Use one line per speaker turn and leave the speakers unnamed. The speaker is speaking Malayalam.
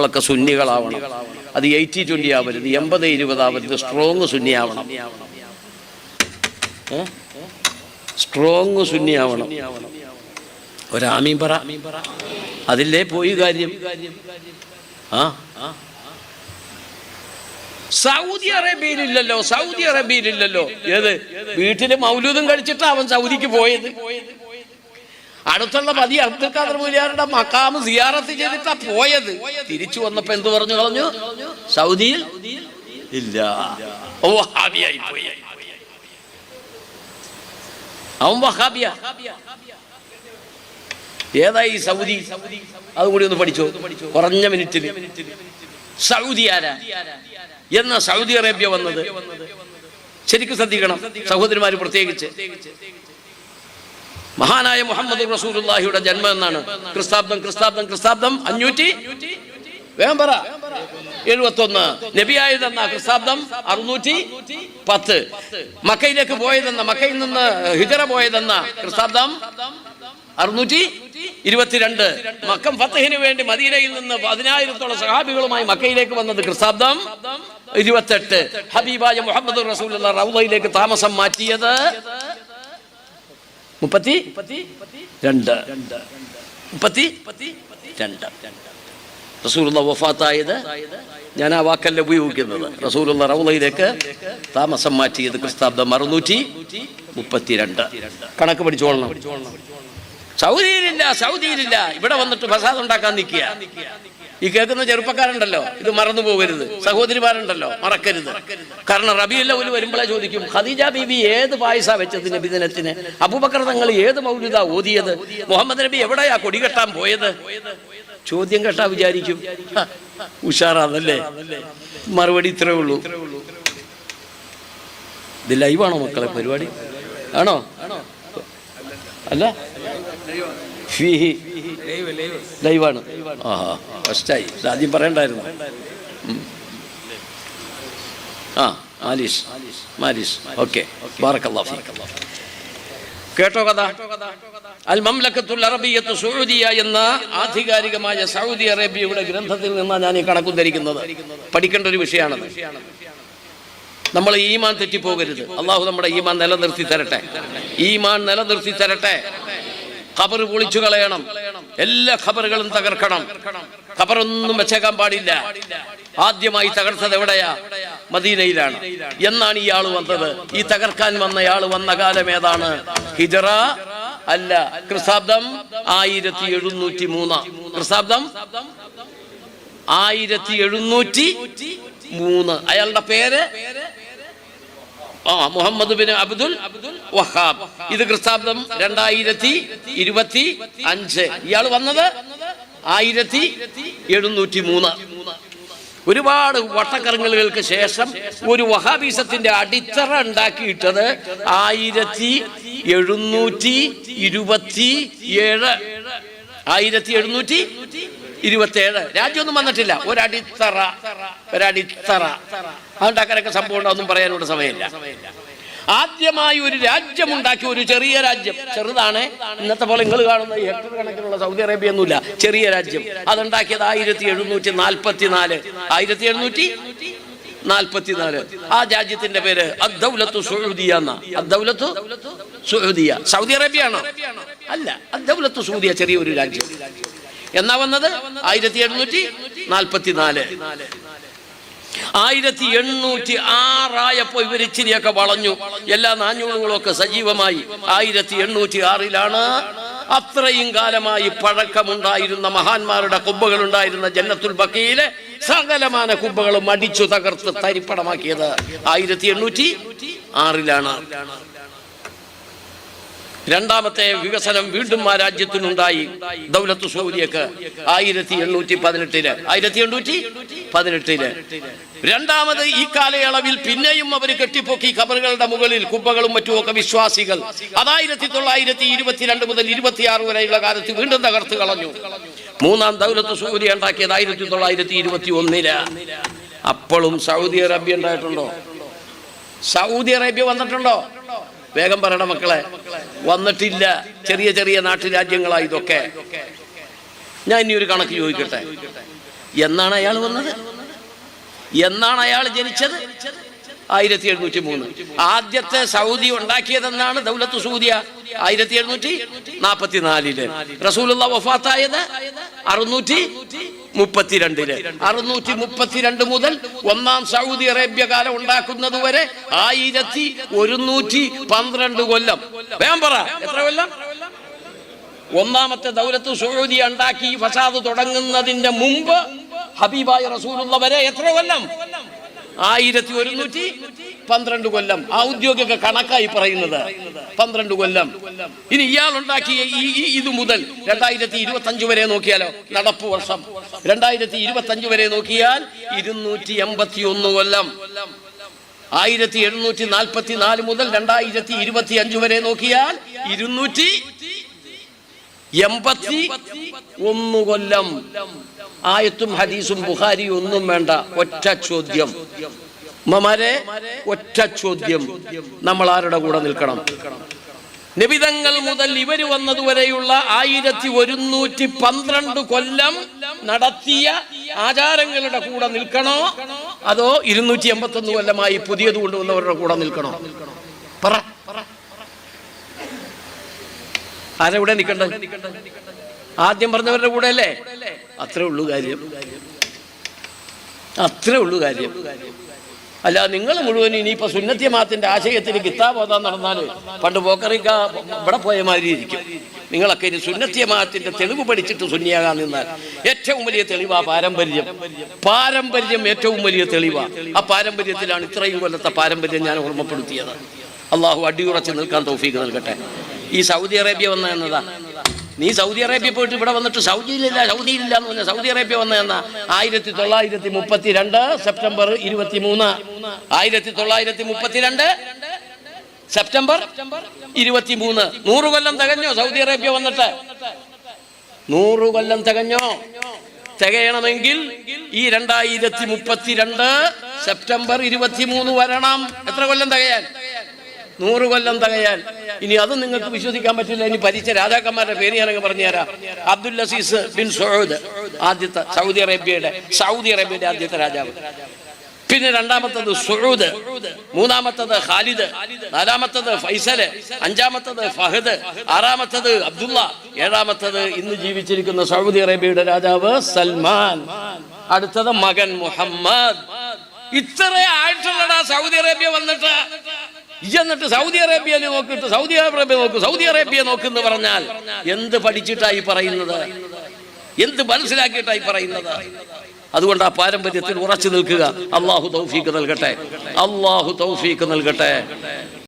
നമ്മളൊക്കെ സുന്നികളാവണം. അത് എയ്റ്റി ട്വന്റി ആവരുത് എൺപത് ഇരുപതാവരുത് സ്ട്രോങ് സുന്നിയാവണം. സ്ട്രോങ് സുന്നിയാവണം. ഒരാമീൻ പറ. അതില്ലേ പോയി കാര്യം? ആ? സൗദി അറേബ്യയിലില്ലല്ലോ സൗദി അറേബ്യയിലില്ലല്ലോ. ഏത്? വീട്ടിൽ മൗലൂദും കഴിച്ചിട്ടാ അവൻ സൗദിക്ക് പോയത്. അടുത്തുള്ള മതി അബ്ദുൽ ഖാദർ മുലിയാരുടെ മക്കാമ് സിയാറത്ത് ചെയ്തിട്ടാ പോയത്. തിരിച്ചു വന്നപ്പോ എന്ത് പറഞ്ഞു കളഞ്ഞു? സൗദിയിൽ ഇല്ല. ഓ ഹാബിയായി ഏതായി സൗദി? അതുകൂടി ഒന്ന് പഠിച്ചു. കുറഞ്ഞ മിനിറ്റിൽ സൗദി ആരാ? എന്ന സൗദി അറേബ്യ വന്നത്? ശരിക്കും ശ്രദ്ധിക്കണം. സഹോദരിമാര് പ്രത്യേകിച്ച്. മഹാനായ മുഹമ്മദ് റസൂലുള്ളാഹിയുടെ ജന്മം എന്നാണ്. ക്രിസ്താബ്ദം ക്രിസ്താബ്ദം ക്രിസ്താബ്ദം അഞ്ഞൂറ്റി വേഗം പറ. എഴുപത്തൊന്ന്. നബിയായതെന്ന ക്രിസ്താബ്ദം? അറുന്നൂറ്റി പത്ത്. മക്കയിലേക്ക് പോയതെന്ന മക്കയിൽ നിന്ന് ഹിജറ പോയതെന്ന ക്രിസ്താബ്ദം? അറുന്നൂറ്റി ഇരുപത്തിരണ്ട്. മക്കം ഫത്തഹിന് വേണ്ടി മദീനയിൽ നിന്ന് പതിനായിരത്തോളം സഹാബികളുമായി മക്കയിലേക്ക് വന്നത് ക്രിസ്താബ്ദം? ഇരുപത്തെട്ട്. ഹബീബായ മുഹമ്മദ് റസൂൽ റൗദയിലേക്ക് താമസം മാറ്റിയത് മുപ്പത്തി രണ്ട്. മുപ്പത്തി രണ്ട്. റസൂലുള്ള വഫാത്തായത് ഞാൻ ആ വാക്കല്ല ഉപയോഗിക്കുന്നത്. റസൂലുള്ള റൗലയിലേക്ക് താമസം മാറ്റിയത് ക്രിസ്താബ്ദം അറുന്നൂറ്റി മുപ്പത്തിരണ്ട്. കണക്ക് പഠിച്ചോളണം. സൗദിയിലില്ല സൗദിയിലില്ല. ഇവിടെ വന്നിട്ട് ഫസാദ് ഉണ്ടാക്കാൻ നിൽക്കുക. ഈ കേൾക്കുന്ന ചെറുപ്പക്കാരുണ്ടല്ലോ ഇത് മറന്നു പോകരുത്. സഹോദരിമാരുണ്ടല്ലോ മറക്കരുത്. കാരണം റബിയുള്ള ഒരു വരുമ്പോഴേ ചോദിക്കും ഖദീജ ബീബി ഏത് പായസ വെച്ചത് നബിദിനത്തിന്? അബൂബക്കർ തങ്ങൾ ഏത് മൗലിത ഓതിയത്? മുഹമ്മദ് നബി എവിടെയാ കൊടി കെട്ടാൻ പോയത്? ചോദ്യം കേട്ടാ വിചാരിക്കും. ഉഷാറാതല്ലേ മറുപടി ഇത്രേ ഉള്ളൂ. ഇത് ലൈവാണോ മക്കളെ പരിപാടി? ആണോ ആണോ? അല്ല. ഫീഹി. ലൈവാണ്. ഫസ്റ്റായി. ആദ്യം പറയണ്ടായിരുന്നു. ആ മാലിഷ് മാലിഷ് ഓക്കെ. കേട്ടോ കഥ? അൽ സൗദിയ എന്ന ആധികാരികമായ സൗദി അറേബ്യയുടെ ഗ്രന്ഥത്തിൽ നിന്നാണ് ഞാൻ ഈ കണക്കും പഠിക്കേണ്ട ഒരു വിഷയമാണത്. നമ്മൾ ഈമാൻ തെറ്റിപ്പോകരുത്. അള്ളാഹു നമ്മുടെ ഈമാൻ നിലനിർത്തി തരട്ടെ. ഈമാൻ നിലനിർത്തി തരട്ടെ. ഖബർ പൊളിച്ചു കളയണം. എല്ലാ ഖബറുകളും തകർക്കണം. ഖബറൊന്നും വെച്ചേക്കാൻ പാടില്ല. ആദ്യമായി തകർത്തത് എവിടെയാ? മദീനയിലാണ്. എന്നാണ് ഇയാൾ വന്നത്. ഈ തകർക്കാൻ വന്നയാൾ വന്ന കാലം ഏതാണ്? ഹിജറ അല്ല ക്രിസ്താബ്ദം ആയിരത്തി എഴുന്നൂറ്റി മൂന്ന് ക്രിസ്താബ്ദം ആയിരത്തി എഴുന്നൂറ്റി മൂന്ന് അയാളുടെ പേര്? ആ മുഹമ്മദ് ബിൻ അബ്ദുൽ വഹാബ്. ഇത് ക്രിസ്താബ്ദം രണ്ടായിരത്തി ഇരുപത്തി അഞ്ച്. ഇയാൾ വന്നത് ആയിരത്തി എഴുന്നൂറ്റി മൂന്ന്. ഒരുപാട് വട്ടക്കറങ്ങലുകൾക്ക് ശേഷം ഒരു വഹാബീസത്തിന്റെ അടിത്തറ ഉണ്ടാക്കിയിട്ടത് ആയിരത്തി എഴുന്നൂറ്റി ഇരുപത്തി ഏഴ്. ആയിരത്തി എഴുന്നൂറ്റി ഇരുപത്തേഴ്. രാജ്യമൊന്നും വന്നിട്ടില്ല. ഒരടിത്തറ ഒരടിത്തറ അതുകൊണ്ട് അങ്ങനെയൊക്കെ സംഭവം ഒന്നും പറയാനുള്ള സമയമില്ല. ആദ്യമായി ഒരു രാജ്യമുണ്ടാക്കി ഒരു ചെറിയ രാജ്യം. ചെറുതാണ്. ഇന്നത്തെ പോലെ നിങ്ങൾ കാണുന്ന ഈ ഹെക്ടർ കണക്കിനുള്ള സൗദി അറേബ്യ ഒന്നുമില്ല ചെറിയ രാജ്യം. അതുണ്ടാക്കിയത് ആയിരത്തി എഴുന്നൂറ്റി നാൽപ്പത്തി നാല് ആയിരത്തി എഴുന്നൂറ്റി നാൽപ്പത്തിനാല് ആ രാജ്യത്തിന്റെ പേര് സൗദി അറേബ്യ ആണോ അല്ല. അദ്ദൗലത്തു സൗദിയ ചെറിയൊരു രാജ്യം. എന്നാ വന്നത്? ആയിരത്തി എണ്ണൂറ്റി നാൽപ്പത്തി നാല് ആയിരത്തി എണ്ണൂറ്റി ആറായപ്പോ ഇവർ ഇച്ചിരിയൊക്കെ വളഞ്ഞു. എല്ലാ നാഞ്ഞൂറുകളൊക്കെ സജീവമായി. ആയിരത്തി എണ്ണൂറ്റി ആറിലാണ് അത്രയും കാലമായി പഴക്കമുണ്ടായിരുന്ന മഹാന്മാരുടെ കുബ്ബകൾ ഉണ്ടായിരുന്ന ജന്നത്തുൽ ബക്കയിലെ സകലമാന കുബ്ബകളും അടിച്ചു തകർത്ത് തരിപ്പടമാക്കിയത് ആയിരത്തി എണ്ണൂറ്റി ആറിലാണ്. രണ്ടാമത്തെ വികസനം വീണ്ടും ആ രാജ്യത്തിനുണ്ടായി. ദൗലത്ത് സൗദിയക്ക് ആയിരത്തി എണ്ണൂറ്റി പതിനെട്ടിൽ ആയിരത്തി എണ്ണൂറ്റി പതിനെട്ടിൽ രണ്ടാമത് ഈ കാലയളവിൽ പിന്നെയും അവർ കെട്ടിപ്പൊക്കി കബറുകളുടെ മുകളിൽ കുബ്ബകളും മറ്റുമൊക്കെ വിശ്വാസികൾ. അതായിരത്തി തൊള്ളായിരത്തി ഇരുപത്തിരണ്ട് മുതൽ ഇരുപത്തിയാറ് വരെയുള്ള കാലത്ത് വീണ്ടും തകർത്ത് കളഞ്ഞു. മൂന്നാം ദൗലത്ത് സൗദി ഉണ്ടാക്കിയത് ആയിരത്തി തൊള്ളായിരത്തി ഇരുപത്തി ഒന്നിൽ അപ്പോഴും സൗദി അറേബ്യ ഉണ്ടായിട്ടുണ്ടോ? സൗദി അറേബ്യ വന്നിട്ടുണ്ടോ? വേഗം പറയണ മക്കളെ. വന്നിട്ടില്ല. ചെറിയ ചെറിയ നാട്ടുരാജ്യങ്ങളായി ഇതൊക്കെ. ഞാൻ ഇനി ഒരു കണക്ക് ചോദിക്കട്ടെ? എന്നാണ് അയാൾ വന്നത്? എന്നാണ് അയാൾ ജനിച്ചത്? ആയിരത്തി എഴുന്നൂറ്റി മൂന്ന് ആദ്യത്തെ സൗദി ഉണ്ടാക്കിയതെന്നാണ് ദൗലത്ത് സൗദിയ ആയിരത്തി എഴുന്നൂറ്റി നാൽപ്പത്തി നാലിൽ റസൂലുള്ള വഫാത്തായത് അറുന്നൂറ്റി മുപ്പത്തിരണ്ടിൽ അറുന്നൂറ്റി മുപ്പത്തിരണ്ട് മുതൽ ഒന്നാം സൗദി അറേബ്യ കാലം ഉണ്ടാക്കുന്നത് വരെ ആയിരത്തി ഒരുന്നൂറ്റി പന്ത്രണ്ട് കൊല്ലം. വേം പറ. എത്ര കൊല്ലം? ഒന്നാമത്തെ ദൗലത്ത് സൗദി ഉണ്ടാക്കി ഫസാദ് തുടങ്ങുന്നതിന്റെ മുമ്പ് ഹബീബായ റസൂലുള്ള വരെ എത്ര കൊല്ലം? ആയിരത്തി ഒരുന്നൂറ്റി പന്ത്രണ്ട് കൊല്ലം. ഔദ്യോഗിക കണക്കായി പറയുന്നത്. പന്ത്രണ്ട് കൊല്ലം. ഇനി ഇയാൾ ഉണ്ടാക്കിയ ഈ- ഇത് മുതൽ രണ്ടായിരത്തി ഇരുപത്തി അഞ്ച് വരെ നോക്കിയാലോ? നടപ്പ് വർഷം. രണ്ടായിരത്തി ഇരുപത്തി അഞ്ച് വരെ നോക്കിയാൽ ഇരുന്നൂറ്റി എൺപത്തി ഒന്ന് കൊല്ലം. ആയിരത്തി എഴുന്നൂറ്റി നാൽപ്പത്തി നാല് മുതൽ രണ്ടായിരത്തി ഇരുപത്തി അഞ്ച് വരെ നോക്കിയാൽ ഇരുന്നൂറ്റി എൺപത്തി ഒന്ന് കൊല്ലം. ആയത്തും ഹദീസും ബുഹാരി ഒന്നും വേണ്ട ഒറ്റ ചോദ്യം. ഉമ്മമാരെ ഒറ്റ ചോദ്യം. നമ്മൾ ആരുടെ കൂടെ നിൽക്കണം. നിബിതങ്ങൾ മുതൽ ഇവർ വന്നതുവരെയുള്ള ആയിരത്തി ഒരുന്നൂറ്റി പന്ത്രണ്ട് കൊല്ലം നടത്തിയ ആചാരങ്ങളുടെ കൂടെ നിൽക്കണോ? അതോ ഇരുന്നൂറ്റി എൺപത്തി ഒന്ന് കൊല്ലമായി പുതിയത് കൊണ്ടുവന്നവരുടെ കൂടെ നിൽക്കണോ? പറ. ആരെവിടെ നിൽക്കണ്ട ആദ്യം പറഞ്ഞവരുടെ കൂടെ അല്ലേ? അത്രേ ഉള്ളൂ കാര്യം. അത്രേ ഉള്ളൂ കാര്യം. അല്ല നിങ്ങൾ മുഴുവൻ ഇനിയിപ്പോ സുന്നത്യമാത്തിന്റെ ആശയത്തിന് കിതാബ് ഓതാൻ നടന്നാൽ പണ്ട് പോക്കറിക്ക ഇവിടെ പോയ മാതിരി ഇരിക്കും. നിങ്ങളൊക്കെ ഇനി സുന്നത്യമാത്തിന്റെ തെളിവ് പഠിച്ചിട്ട് സുന്നിയാകാൻ നിന്നാൽ ഏറ്റവും വലിയ തെളിവാ പാരമ്പര്യം. പാരമ്പര്യം ഏറ്റവും വലിയ തെളിവാ. ആ പാരമ്പര്യത്തിലാണ് ഇത്രയും കൊല്ലത്തെ പാരമ്പര്യം ഞാൻ ഓർമ്മപ്പെടുത്തിയത്. അള്ളാഹു അടിയുറച്ച് നിൽക്കാൻ തോഫീക്ക് നൽകട്ടെ. ഈ സൗദി അറേബ്യ വന്ന എന്നതാ? നീ സൗദി അറേബ്യ പോയിട്ട് ഇവിടെ വന്നിട്ട് സൗദിയിലില്ല സൗദിയിലില്ല എന്ന് പറഞ്ഞ സൗദി അറേബ്യ വന്ന എന്നാ? ആയിരത്തി തൊള്ളായിരത്തി മുപ്പത്തി രണ്ട് സെപ്റ്റംബർ ഇരുപത്തി മൂന്ന് ആയിരത്തി തൊള്ളായിരത്തി മുപ്പത്തിരണ്ട് സെപ്റ്റംബർ ഇരുപത്തി മൂന്ന് നൂറ് കൊല്ലം തികഞ്ഞോ സൗദി അറേബ്യ വന്നിട്ട്? നൂറ് കൊല്ലം തികഞ്ഞോ? തികയണമെങ്കിൽ ഈ രണ്ടായിരത്തി മുപ്പത്തിരണ്ട് സെപ്റ്റംബർ ഇരുപത്തി മൂന്ന് വരണം. എത്ര കൊല്ലം തികയാൻ? നൂറ് കൊല്ലം തികയാൻ. ഇനി അത് നിങ്ങൾക്ക് വിശ്വസിക്കാൻ പറ്റില്ല. ഇനി ഭരിച്ച രാജാക്കന്മാരുടെ പേര് ഞാനങ്ങ് പറഞ്ഞുതരാം. അബ്ദുൽ അസീസ് ബിൻ സൗദ് ആദ്യത്തെ സൗദി അറേബ്യയുടെ സൗദി അറേബ്യയുടെ ആദ്യത്തെ രാജാവ്. പിന്നെ രണ്ടാമത്തത് സുഹൂദ് മൂന്നാമത്തത് ഖാലിദ് നാലാമത്തത് ഫൈസൽ അഞ്ചാമത്തത് ഫഹദ് ആറാമത്തത് അബ്ദുള്ള ഏഴാമത്തത് ഇന്ന് ജീവിച്ചിരിക്കുന്ന സൗദി അറേബ്യയുടെ രാജാവ് സൽമാൻ. അടുത്തത് മകൻ മുഹമ്മദ്. ഇത്ര ആയിട്ടുള്ളടാ സൗദി അറേബ്യ വന്നിട്ട്. എന്നിട്ട് സൗദി അറേബ്യയിൽ നോക്കിട്ട് സൗദി അറേബ്യ നോക്ക് സൗദി അറേബ്യ നോക്കെന്ന് പറഞ്ഞാൽ എന്ത് പഠിച്ചിട്ടായി പറയുന്നത്? എന്ത് മനസ്സിലാക്കിയിട്ടായി പറയുന്നത്? അതുകൊണ്ട് ആ പാരമ്പര്യത്തിൽ ഉറച്ചു നിൽക്കുക. അള്ളാഹു തൗഫീക്ക് നൽകട്ടെ. അള്ളാഹു തൗഫീക്ക് നൽകട്ടെ.